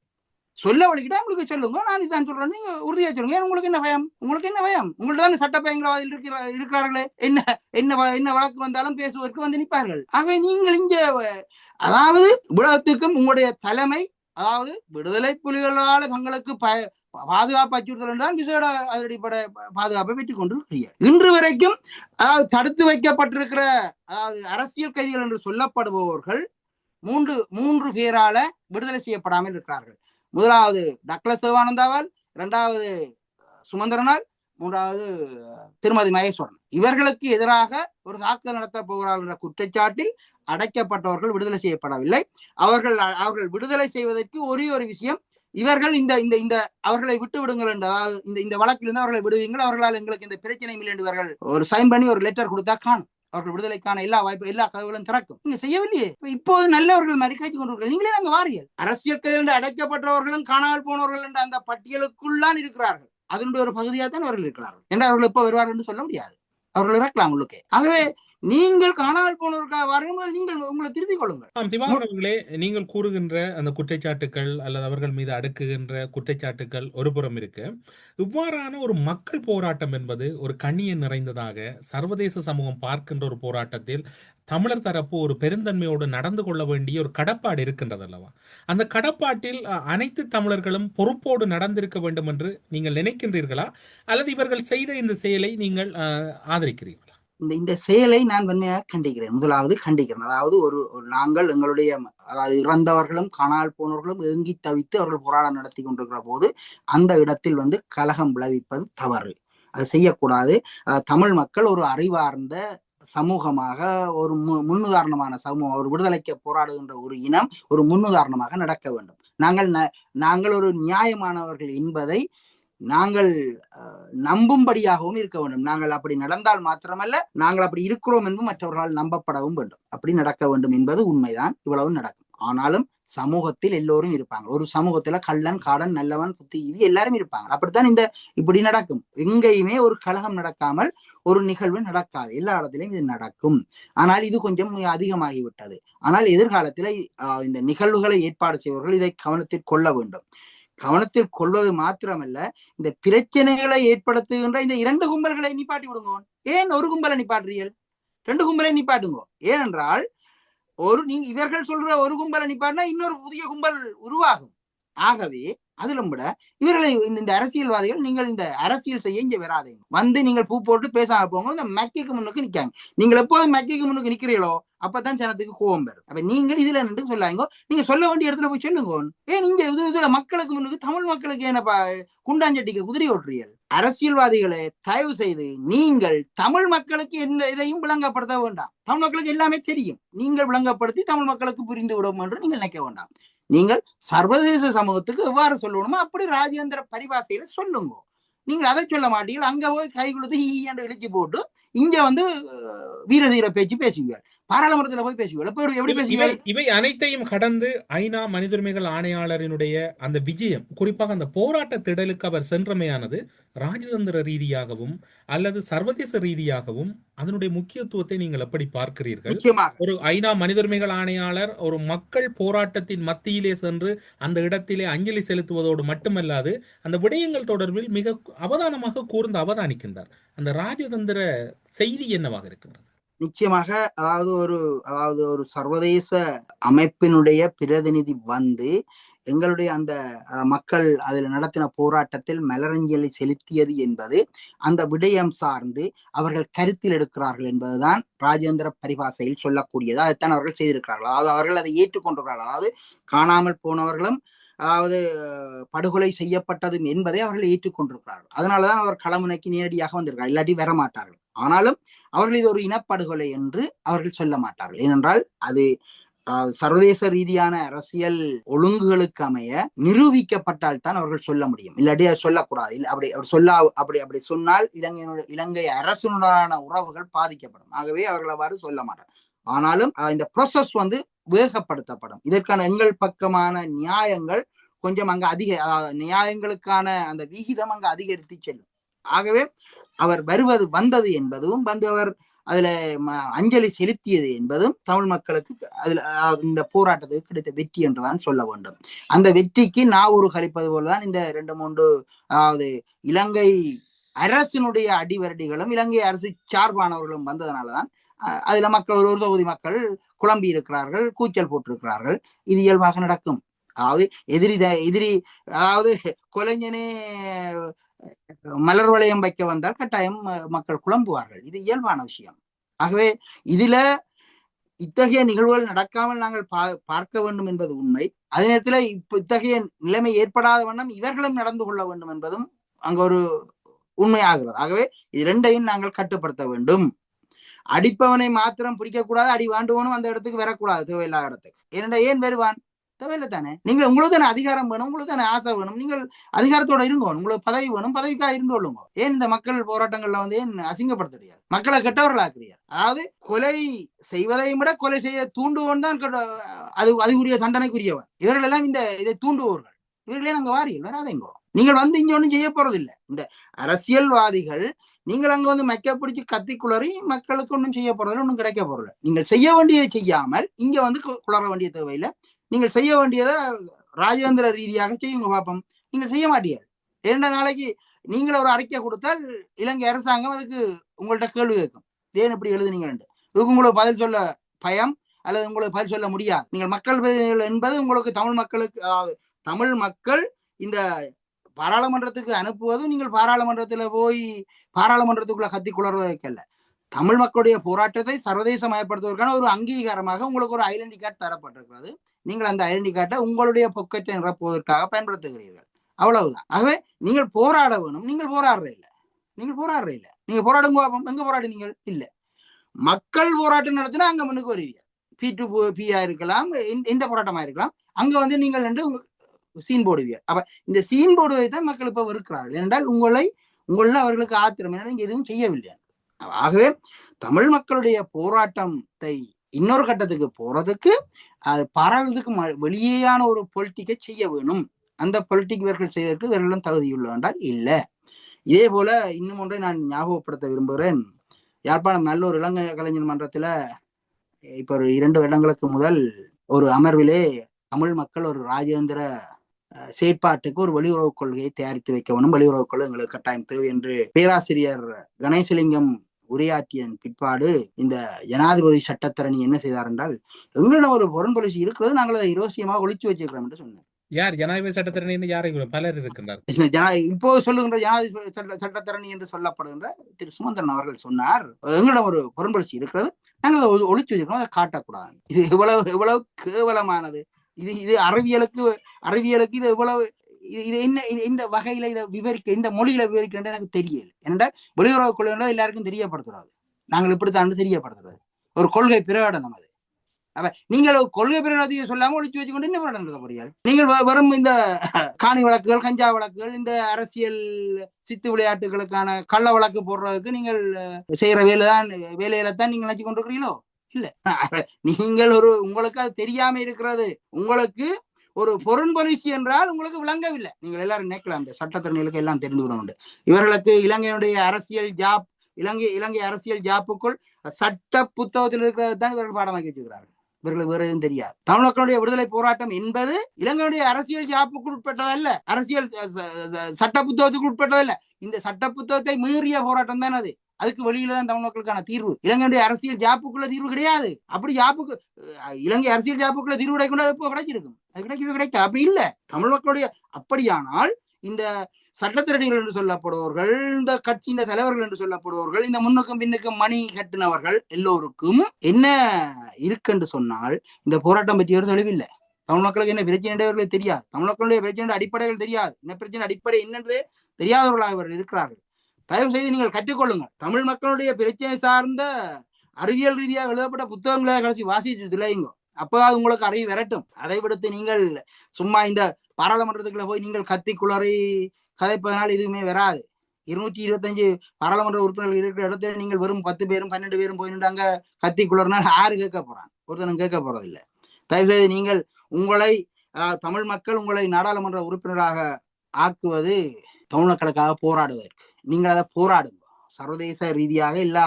சொல்ல வழிக்கிட்டா உங்களுக்கு சொல்லுங்க நான் இதான் சொல்றேன் நீங்க உறுதியா சொல்லுங்க. ஏன் உங்களுக்கு என்ன பயம்? உங்களுக்கு என்ன பயம்? உங்கள்ட்ட தானே சட்ட பயங்கரவாதிகள் இருக்கிற இருக்கிறார்களே. என்ன என்ன வ- என்ன வழக்கு வந்தாலும் பேசுவதற்கு வந்து நிற்பார்கள். ஆகவே நீங்கள் இங்க அதாவது உலகத்துக்கும் உங்களுடைய தலைமை அதாவது விடுதலை புலிகளால் தங்களுக்கு ப பாதுகாப்பு அச்சுறுத்தல் என்றால் விசேட அதிரடிப்படை பாதுகாப்பை பெற்றுக் கொண்டிருக்கிறீர்கள். இன்று வரைக்கும் அதாவது தடுத்து வைக்கப்பட்டிருக்கிற அதாவது அரசியல் கைதிகள் என்று சொல்லப்படுபவர்கள் மூன்று மூன்று பேரால விடுதலை செய்யப்படாமல் இருக்கிறார்கள். முதலாவது டக்ளஸ் சிவானந்தாவால் இரண்டாவது சுமந்திரனால் மூன்றாவது திருமதி மகேஸ்வரன். இவர்களுக்கு எதிராக ஒரு தாக்குதல் நடத்த போகிறார்கள் என்ற குற்றச்சாட்டில் அடைக்கப்பட்டவர்கள் விடுதலை செய்யப்படவில்லை. அவர்கள் அவர்கள் விடுதலை செய்வதற்கு ஒரே ஒரு விஷயம் இவர்கள் இந்த இந்த இந்த அவர்களை விட்டு விடுங்கள் என்று அதாவது இந்த இந்த வழக்கிலிருந்து அவர்களை விடுவீங்கள் அவர்களால் எங்களுக்கு இந்த பிரச்சனை இல்லை என்று இவர்கள் ஒரு சைன் பண்ணி ஒரு லெட்டர் கொடுத்தா காணும். அவர்கள் விடுதலைக்கான எல்லா வாய்ப்பு எல்லா கதவுகளும் திறக்கும். நீங்க செய்யவில்லையே. இப்போது நல்லவர்கள் மாதிரி காய்ச்சி நீங்களே அங்க வாரியல் அரசியல் கைதிகள் அடைக்கப்பட்டவர்களும் காணாமல் போனவர்கள் என்ற அந்த பட்டியலுக்குள்ளான் இருக்கிறார்கள். அதனுடைய ஒரு பகுதியாக தான் அவர்கள் இருக்கிறார்கள். என்று அவர்கள் எப்போ வருவார்கள் என்று சொல்ல முடியாது. அவர்கள் இறக்கலாம் உள்ளுக்கே. ஆகவே நீங்கள் காணாமல் போனவர்களுக்காக வரும்போது நீங்கள் உங்களை திருத்திக் கொள்ளுங்கள். ஆம் நீங்கள் கூறுகின்ற அந்த குற்றச்சாட்டுகள் அல்லது அவர்கள் மீது அடுக்குகின்ற குற்றச்சாட்டுக்கள் ஒரு புறம் இருக்கு. இவ்வாறான ஒரு மக்கள் போராட்டம் என்பது ஒரு கண்ணியை நிறைந்ததாக சர்வதேச சமூகம் பார்க்கின்ற ஒரு போராட்டத்தில் தமிழர் தரப்பு ஒரு பெருந்தன்மையோடு நடந்து கொள்ள வேண்டிய ஒரு கடப்பாடு இருக்கின்றது அல்லவா? அந்த கடப்பாட்டில் அனைத்து தமிழர்களும் பொறுப்போடு நடந்திருக்க வேண்டும் என்று நீங்கள் நினைக்கின்றீர்களா? அல்லது இவர்கள் செய்த இந்த செயலை நீங்கள் ஆதரிக்கிறீர்கள்? இந்த இந்த செயலை நான் வன்மையாக கண்டிக்கிறேன். முதலாவது கண்டிக்கிறேன். அதாவது ஒரு ஒரு நாங்கள் எங்களுடைய அதாவது இறந்தவர்களும் காணால் போனவர்களும் ஏங்கி தவித்து அவர்கள் போராட்டம் நடத்தி கொண்டிருக்கிற போது அந்த இடத்தில் வந்து கலகம் விளைவிப்பது தவறு. அது செய்யக்கூடாது. தமிழ் மக்கள் ஒரு அறிவார்ந்த சமூகமாக ஒரு மு முன்னுதாரணமான சமூகம் ஒரு விடுதலைக்கு போராடுகின்ற ஒரு இனம் ஒரு முன்னுதாரணமாக நடக்க வேண்டும். நாங்கள் ந- நாங்கள் ஒரு நியாயமானவர்கள் என்பதை நாங்கள் நம்பும்படியாகவும் இருக்க வேண்டும். நாங்கள் அப்படி நடந்தால் மாத்திரமல்ல நாங்கள் அப்படி இருக்கிறோம் என்பது மற்றவர்களால் நம்பப்படவும் வேண்டும். அப்படி நடக்க வேண்டும் என்பது உண்மைதான். இவ்வளவு நடக்கும். ஆனாலும் சமூகத்தில் எல்லோரும் இருப்பாங்க. ஒரு சமூகத்துல கள்ளன் காடன் நல்லவன் புத்தி இது எல்லாரும் இருப்பாங்க. அப்படித்தான் இந்த இப்படி நடக்கும். எங்கேயுமே ஒரு கலகம் நடக்காமல் ஒரு நிகழ்வு நடக்காது. எல்லா இடத்திலையும் இது நடக்கும். ஆனால் இது கொஞ்சம் அதிகமாகிவிட்டது. ஆனால் எதிர்காலத்துல இந்த நிகழ்வுகளை ஏற்பாடு செய்வர்கள் இதை கவனத்தில் கொள்ள வேண்டும். கவனத்தில் கொள்வது மாத்திரமல்ல இந்த பிரச்சனைகளை ஏற்படுத்துகின்ற இந்த இரண்டு கும்பல்களை நிப்பாட்டி விடுங்க ஏன் ஒரு கும்பலை நிப்பாட்டுறீர்கள்? ரெண்டு கும்பலை நிப்பாட்டுங்க. ஏனென்றால் ஒரு நீங்க இவர்கள் சொல்ற ஒரு கும்பலை நிப்பாட்டினா இன்னொரு புதிய கும்பல் உருவாகும். ஆகவே அதிலும் விட இவர்களை இந்த இந்த அரசியல்வாதிகள் நீங்கள் இந்த அரசியல் செய்ய இங்கே வராதீங்க வந்து நீங்கள் பூ போட்டு பேசாம போங்க இந்த மெக்கைக்கு முன்னுக்கு நிற்காங்க நீங்கள் எப்போது மெக்கைக்கு முன்னுக்கு நிக்கிறீங்களோ அப்பதான் ஜனத்துக்கு கோபம் பெறும் அப்ப நீங்கள் இதுல நின்று சொல்லாங்க நீங்க சொல்ல வேண்டிய இடத்துல போய் சொல்லுங்க. ஏன் நீங்க இது இதுல மக்களுக்கு முன்னுக்கு தமிழ் மக்களுக்கு என்னப்பா குண்டாஞ்சட்டிக்கு குதிரை ஓட்டுறீர்கள்? அரசியல்வாதிகளை தயவு செய்து நீங்கள் தமிழ் மக்களுக்கு எந்த இதையும் விளங்கப்படுத்த வேண்டாம். தமிழ் மக்களுக்கு எல்லாமே தெரியும். நீங்கள் விளங்கப்படுத்தி தமிழ் மக்களுக்கு புரிந்து விடும் என்று நீங்கள் நினைக்க வேண்டாம். நீங்கள் சர்வதேச சமூகத்துக்கு எவ்வாறு சொல்லணுமோ அப்படி ராஜேந்திர பரிபாசையில சொல்லுங்க. நீங்கள் அதை சொல்ல மாட்டீங்க அங்க போய் கை கொடுத்து ஈ என்று இழுச்சி போட்டு இங்க வந்து வீரதீர பேச்சு பேசுவீங்க பாராளுமன்றத்துல போய் பேசுவீங்க எப்ப எப்படி பேசுவீங்க இவை அனைத்தையும் கடந்து ஐநா மனித உரிமைகள் ஆணையாளரினுடைய அந்த விஜயம் குறிப்பாக அந்த போராட்ட திடலுக்கு அவர் சென்றமையானது ராஜதந்திர ரீதியாகவும் அல்லது சர்வதேச ரீதியாகவும் அதனுடைய முக்கியத்துவத்தை நீங்கள் எப்படி பார்க்கிறீர்கள்? ஒரு ஐநா மனித உரிமைகள் ஆணையாளர் ஒரு மக்கள் போராட்டத்தின் மத்தியிலே சென்று அந்த இடத்திலே அஞ்சலி செலுத்துவதோடு மட்டுமல்லாது அந்த விடயங்கள் தொடர்பில் மிக அவதானமாக கூர்ந்து அவதானிக்கின்றார். அந்த ராஜதந்திர செய்தி என்னவாக இருக்கின்றது? நிச்சயமாக அதாவது ஒரு அதாவது ஒரு சர்வதேச அமைப்பினுடைய பிரதிநிதி வந்து எங்களுடைய அந்த மக்கள் அதில் நடத்தின போராட்டத்தில் மலரஞ்சலி செலுத்தியது என்பது அந்த விடயம் சார்ந்து அவர்கள் கருத்தில் எடுக்கிறார்கள் என்பதுதான் ராஜேந்திர பரிபாசையில் சொல்லக்கூடியது. அதைத்தான் அவர்கள் செய்திருக்கிறார்கள். அதாவது அவர்கள் அதை ஏற்றுக்கொண்டிருக்கிறார்கள். அதாவது காணாமல் போனவர்களும் அதாவது படுகொலை செய்யப்பட்டதும் என்பதை அவர்கள் ஏற்றுக்கொண்டிருக்கிறார்கள். அதனாலதான் அவர் களமுனைக்கு நேரடியாக வந்திருக்கிறார். இல்லாட்டி வர மாட்டார்கள் ஆனாலும் அவர்கள் இது ஒரு இனப்படுகொலை என்று அவர்கள் சொல்ல மாட்டார்கள். ஏனென்றால் அது சர்வதேச ரீதியான அரசியல் ஒழுங்குகளுக்கு அமைய நிரூபிக்கப்பட்டால் தான் அவர்கள் சொல்ல முடியும். இல்லாட்டி அது சொல்லக்கூடாது. அப்படி அப்படி சொல்ல அப்படி அப்படி சொன்னால் இலங்கையினுடைய இலங்கை அரசுடனான உறவுகள் பாதிக்கப்படும். ஆகவே அவர்கள் அவ்வாறு சொல்ல மாட்டார் ஆனாலும் இந்த ப்ரொசஸ் வந்து வேகப்படுத்தப்படும். இதற்கான எங்கள் பக்கமான நியாயங்கள் கொஞ்சம் அங்க அதிக நியாயங்களுக்கான அந்த விகிதம் அங்க அதிகரித்து செல்லும். ஆகவே அவர் வருவது வந்தது என்பதும் வந்து அவர் அதுல ம- அஞ்சலி செலுத்தியது என்பதும் தமிழ் மக்களுக்கு அதுல இந்த போராட்டத்துக்கு கிடைத்த வெற்றி என்றுதான் சொல்ல வேண்டும். அந்த வெற்றிக்கு நான் ஒரு கரிப்பது போலதான் இந்த ரெண்டு மூன்று அதாவது இலங்கை அரசினுடைய அடிவரடிகளும் இலங்கை அரசு சார்பானவர்களும் வந்ததனாலதான் அஹ், அதுல மக்கள் ஒரு ஒரு தொகுதி மக்கள் குழம்பி இருக்கிறார்கள் கூச்சல் போட்டிருக்கிறார்கள். இது இயல்பாக நடக்கும். அதாவது எதிரி எதிரி அதாவது கொலைஞனே மலர் வளையம் வைக்க வந்தால் கட்டாயம் மக்கள் குழம்புவார்கள். இது இயல்பான விஷயம். ஆகவே இதுல இத்தகைய நிகழ்வுகள் நடக்காமல் நாங்கள் பா- பார்க்க வேண்டும் என்பது உண்மை. அதே நேரத்தில் இப்போ இத்தகைய நிலைமை ஏற்படாத வண்ணம் இவர்களும் நடந்து கொள்ள வேண்டும் என்பதும் அங்க ஒரு உண்மையாகிறது. ஆகவே இது ரெண்டையும் நாங்கள் கட்டுப்படுத்த வேண்டும். அடிப்பவனை மாத்திரம் பிடிக்கக்கூடாது அடி வாண்டுவனும் அந்த இடத்துக்கு வரக்கூடாது தேவையில்லாத இடத்துக்கு. ஏனென்றா ஏன் வருவான்? தேவையில்லை தானே நீங்கள் உங்களுக்கு தானே அதிகாரம் வேணும் உங்களுக்கு தானே ஆசை வேணும். நீங்கள் அதிகாரத்தோட இருங்க உங்களுக்கு பதவி வேணும் பதவிக்காக இருந்து கொள்ளுங்க ஏன் இந்த மக்கள் போராட்டங்கள்ல வந்து ஏன் அசிங்கப்படுத்துறீர்கள்? மக்களை கெட்டவர்களாக்குறீங்க அதாவது கொலை செய்வதையும் விட கொலை செய்ய தூண்டுவோன் தான் கெட்ட- அது அதுக்குரிய தண்டனைக்குரியவன். இவர்கள் எல்லாம் இந்த இதை தூண்டுவோர்கள். இவர்களே நாங்க வாரியல்? வராதேங்கோ. நீங்கள் வந்து இங்க ஒன்றும் செய்ய போறது இல்லை இந்த அரசியல்வாதிகள் நீங்கள் அங்க வந்து மக்க பிடிச்சி கத்தி குளறி மக்களுக்கு ஒன்றும் செய்ய போறதில்லை ஒன்றும் கிடைக்க போறதில்லை. நீங்கள் செய்ய வேண்டியதை செய்யாமல் இங்க வந்து குளற வேண்டிய தேவையில்லை. நீங்கள் செய்ய வேண்டியதை ராஜேந்திர ரீதியாக செய்யுங்க பார்ப்போம் நீங்கள் செய்ய மாட்டீர்கள். இரண்டு நாளைக்கு நீங்கள் ஒரு அறிக்கை கொடுத்தால் இலங்கை அரசாங்கம் அதுக்கு உங்கள்கிட்ட கேள்வி கேட்கும். ஏன் இப்படி எழுதுனீங்கன்னு இதுக்கு உங்களுக்கு பதில் சொல்ல பயம் அல்லது உங்களுக்கு பதில் சொல்ல முடியாது. நீங்கள் மக்கள் பிரதிநிதிகள் என்பது உங்களுக்கு தமிழ் மக்களுக்கு அதாவது தமிழ் மக்கள் இந்த பாராளுமன்றத்துக்கு அனுப்புவதும் நீங்கள் பாராளுமன்றத்தில் போய் பாராளுமன்றத்துக்குள்ள கத்தி குளர்வதற்கல்ல தமிழ் மக்களுடைய போராட்டத்தை சர்வதேசமயப்படுத்துவதற்கான ஒரு அங்கீகாரமாக உங்களுக்கு ஒரு ஐடென்டி கார்டு தரப்பட்டிருக்கிறது. நீங்கள் அந்த ஐடென்டி கார்டை உங்களுடைய பொக்கெட்டை நிரப்புவதற்காக பயன்படுத்துகிறீர்கள். அவ்வளவுதான். ஆகவே நீங்கள் போராட வேணும். நீங்கள் போராடுற இல்லை. நீங்கள் போராடுற இல்லை. நீங்க போராடுங்க எங்க போராடுனீங்க? இல்லை. மக்கள் போராட்டம் நடத்தினா அங்க முன்னுக்கு வருவீங்க. பி டு பியா இருக்கலாம் எந்த- எந்த போராட்டமா இருக்கலாம். அங்க வந்து நீங்கள் வந்து சீன் போடுவீங்க. அப்ப இந்த சீன் போடுவதை தான் மக்கள் இப்ப வெறுக்கிறார்கள். ஏனென்றால் உங்களை உங்களில் அவர்களுக்கு ஆத்திரம். ஏன்னா எதுவும் செய்யவில்லை. ஆகவே தமிழ் மக்களுடைய போராட்டத்தை இன்னொரு கட்டத்துக்கு போறதுக்கு அது பாராளுமன்றத்துக்கு ம- வெளியேயான ஒரு பொலிட்டிக்கை செய்ய வேணும். அந்த பொலிட்டிக் இவர்கள் செய்வதற்கு இவர்களும் தகுதியுள்ள என்றால் இல்லை. இதே போல இன்னும் ஒன்றை நான் ஞாபகப்படுத்த விரும்புகிறேன். யாழ்ப்பாணம் ஒரு இளங்க கலைஞர் மன்றத்துல இப்ப ஒரு இரண்டு வருடங்களுக்கு முதல் ஒரு அமர்விலே தமிழ் மக்கள் ஒரு ராஜேந்திர செயற்பாட்டுக்கு ஒரு வெளியுறவு கொள்கையை தயாரித்து வைக்கவனும் வெளியுறவு கொள்கை எங்களுக்கு கட்டாயம் தேவை என்று பேராசிரியர் கணேசலிங்கம் உரையாற்றியதன் பிற்பாடு இந்த ஜனாதிபதி சட்டத்தரணி என்ன செய்தார் என்றால் எங்களிடம் ஒரு பொருள் பாலிசி இருக்கிறது நாங்கள் அதை இரகசியமாக ஒளிச்சு வச்சிருக்கிறோம் என்று சொன்னார். யார்? ஜனாதிபதி சட்டத்திறனின்னு யாரை பலர் இருக்கின்றார். இப்போ சொல்லுகின்ற ஜனாதிபதி சட்ட சட்டத்தரணி என்று சொல்லப்படுகின்ற திரு சுமந்திரன் அவர்கள் சொன்னார் எங்களிடம் ஒரு பொருண்புணர்ச்சி இருக்கிறது நாங்கள் அதை ஒ- ஒளிச்சு வச்சிருக்கோம் அதை காட்டக்கூடாது. இது எவ்வளவு எவ்வளவு கேவலமானது. இது இது அறிவியலுக்கு அறிவியலுக்கு இது எவ்வளவு இது- என்ன இது இந்த வகையில இதை விவரிக்க இந்த மொழியில விவரிக்கின்ற எனக்கு தெரியல. ஏனென்றால் வெளியுறவு கொள்கை எல்லாருக்கும் தெரியப்படுத்துறாது நாங்கள் இப்படித்தான் தெரியப்படுத்துறது. ஒரு கொள்கை பிரகடனம் அது. அப்ப நீங்கள் கொள்கை பிரகடனத்தையும் சொல்லாம ஒழிச்சு வச்சுக்கொண்டு என்ன பிரகடனம் நடத்த போறீர்கள். நீங்கள் வரும் வெறும் இந்த காணி வழக்குகள் கஞ்சா வழக்குகள் இந்த அரசியல் சித்து விளையாட்டுகளுக்கான கள்ள வழக்கு போடுறதுக்கு நீங்கள் செய்யற செய்யற வேலைதான் வேலையில தான் நீங்க நினைச்சு கொண்டிருக்கிறீங்களோ இல்ல. நீங்கள் ஒரு உங்களுக்கு அது தெரியாம இருக்கிறது. உங்களுக்கு ஒரு பொருண்பொலிசி என்றால் உங்களுக்கு விளங்கவில்லை. நீங்கள் எல்லாரும் நினைக்கலாம் இந்த சட்டத்திறனிகளுக்கு எல்லாம் தெரிந்து விட உண்டு இவர்களுக்கு இலங்கையினுடைய அரசியல் ஜாப் இலங்கை இலங்கை அரசியல் ஜாப்புக்குள் சட்ட புத்தகத்தில் இருக்கிறது தான் இவர்கள் பாடமாக்கி வச்சுக்கிறார்கள் இவர்கள் வேறு எதுவும் தெரியாது. தமிழ் மக்களுடைய விடுதலை போராட்டம் என்பது இலங்கையுடைய அரசியல் ஜாப்புக்கு உட்பட்டதல்ல. அரசியல் சட்ட புத்தகத்துக்கு உட்பட்டதல்ல. இந்த சட்ட புத்தகத்தை மீறிய போராட்டம் தான் அது. அதுக்கு வெளியில தான் தமிழ் மக்களுக்கான தீர்வு. இலங்கையுடைய அரசியல் ஜாப்புக்குள்ள தீர்வு கிடையாது. அப்படி ஜாப்புக்கு இலங்கை அரசியல் ஜாப்புக்குள்ள தீர்வு கிடைக்கணும் எப்போ கிடைச்சிருக்கும்? அது கிடைக்கவே கிடைக்க. அப்படி இல்லை. தமிழ் மக்களுடைய அப்படியானால் இந்த சட்டத்திரடிகள் என்று சொல்லப்படுபவர்கள் இந்த கட்சியின் தலைவர்கள் என்று சொல்லப்படுபவர்கள் இந்த முன்னுக்கும் பின்னுக்கும் மணி கட்டினவர்கள் எல்லோருக்கும் என்ன இருக்குன்று சொன்னால் இந்த போராட்டம் பற்றி ஒரு தெளிவில்லை தமிழ் மக்களுக்கு என்ன பிரச்சனை என்றவர்களுக்கு தெரியாது. தமிழ் மக்களுடைய பிரச்சனை அடிப்படைகள் தெரியாது. என்ன பிரச்சனை அடிப்படை என்னன்றதே தெரியாதவர்களாக இவர்கள் இருக்கிறார்கள். தயவு செய்து நீங்கள் கற்றுக்கொள்ளுங்கள். தமிழ் மக்களுடைய பிரச்சனை சார்ந்த அறிவியல் ரீதியாக எழுதப்பட்ட புத்தகங்களை கடைசி வாசிச்சு திளையுங்க. அப்போது உங்களுக்கு அறிவு விரட்டும். அதை விடுத்து நீங்கள் சும்மா இந்த பாராளுமன்றத்துக்குள்ள போய் நீங்கள் கத்தி குளறி கதைப்பதனால் எதுவுமே வராது. இருநூற்றி இருபத்தஞ்சு பாராளுமன்ற உறுப்பினர்கள் இருக்கிற இடத்துல நீங்கள் வெறும் பத்து பேரும் பன்னெண்டு பேரும் போய் கத்தி குளறினால் யாரு கேட்க போறான்? ஒருத்தனும் கேட்க போறதில்லை. தயவு செய்து நீங்கள் உங்களை தமிழ் மக்கள் உங்களை நாடாளுமன்ற உறுப்பினராக ஆக்குவது தமிழ் மக்களுக்காக போராடுவதற்கு. நீங்கள் அதை போராடுங்க. சர்வதேச ரீதியாக எல்லா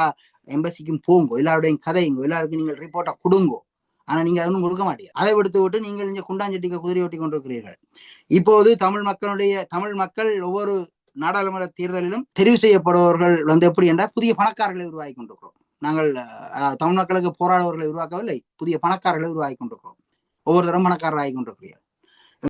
எம்பசிக்கும் போங்க. எல்லாருடையும் கதைங்க எல்லாருக்கும் நீங்கள் ரிப்போர்ட்டை கொடுங்கோ. ஆனா நீங்க ஒன்றும் கொடுக்க மாட்டீங்க அதை விடுத்து விட்டு நீங்கள் இங்கே குண்டாஞ்சட்டிக்கு குதிரை ஓட்டி கொண்டிருக்கிறீர்கள். இப்போது தமிழ் மக்களுடைய தமிழ் மக்கள் ஒவ்வொரு நாடாளுமன்ற தேர்தலிலும் தெரிவு செய்யப்படுபவர்கள் வந்து எப்படி என்றால் புதிய பணக்காரர்களை உருவாக்கி கொண்டிருக்கிறோம். நாங்கள் தமிழ் மக்களுக்கு போராடுபவர்களை உருவாக்கவில்லை. புதிய பணக்காரர்களை உருவாக்கி கொண்டிருக்கிறோம். ஒவ்வொரு பணக்காரர் ஆகி கொண்டிருக்கிறீர்கள்.